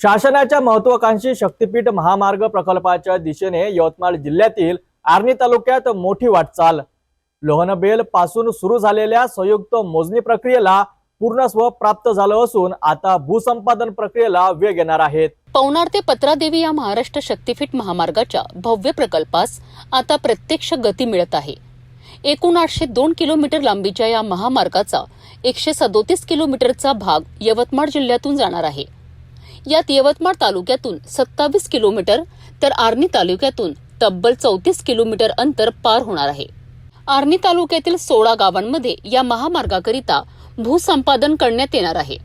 शासनाच्या महत्वाकांक्षी शक्तीपीठ महामार्ग प्रकल्पाच्या दिशेने यवतमाळ जिल्ह्यातील आर्णी तालुक्यात मोठी वाटचाल. लोहनबेल पासून सुरू झालेल्या संयुक्त मोजणी प्रक्रियेला पूर्णस्व प्राप्त झालं असून आता भूसंपादन प्रक्रियेला वेग येणार आहेत. पवनार ते पत्रादेवी या महाराष्ट्र शक्तीपीठ महामार्गाच्या भव्य प्रकल्पास आता प्रत्यक्ष गती मिळत आहे. एकूण आठशे दोन किलोमीटर लांबीच्या या महामार्गाचा एकशे सदोतीस किलोमीटरचा भाग यवतमाळ जिल्ह्यातून जाणार आहे. यात यवतमाळ तालुक्यातून सत्तावीस किलोमीटर तर आर्णी तालुक्यातून तब्बल चौतीस किलोमीटर अंतर पार होणार आहे. आर्णी तालुक्यातील सोळा गावांमध्ये या महामार्गाकरिता भूसंपादन करण्यात येणार आहे.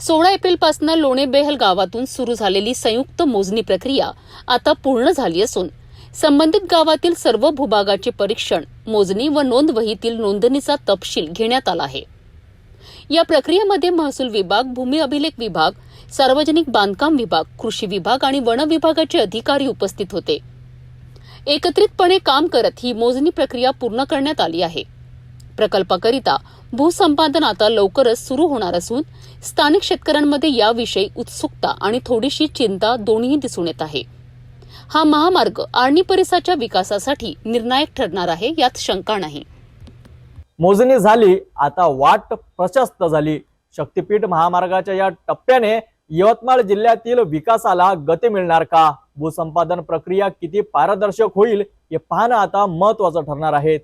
सोळा एप्रिलपासून लोणे बेहल गावातून सुरू झालेली संयुक्त मोजणी प्रक्रिया आता पूर्ण झाली असून संबंधित गावातील सर्व भूभागाचे परीक्षण मोजणी व नोंदवहीतील नोंदणीचा तपशील घेण्यात आला आहे. या प्रक्रियेमध्ये महसूल विभाग भूमी अभिलेख विभाग सार्वजनिक बांधकाम विभाग कृषी विभाग आणि वन विभागाचे अधिकारी उपस्थित होते. एकत्रितपणे काम करत ही मोजणी प्रक्रिया पूर्ण करण्यात आली आहे. प्रकल्पाकरिता भूसंपादन आता लवकरच सुरू होणार असून स्थानिक शेतकऱ्यांमध्ये याविषयी उत्सुकता आणि थोडीशी चिंता दोन्ही दिसून येत आहे. हा महामार्ग आर्णी परिसराच्या विकासासाठी निर्णायक ठरणार आहे यात शंका नाही. मोजणी झाली आता वाट प्रशस्त झाली. शक्तीपीठ महामार्गाच्या या टप्प्याने यवतमाळ जिल्ह्यातील विकासाला गती मिळणार का? भूसंपादन प्रक्रिया किती पारदर्शक होईल हे पाहणं आता महत्वाचं ठरणार आहे.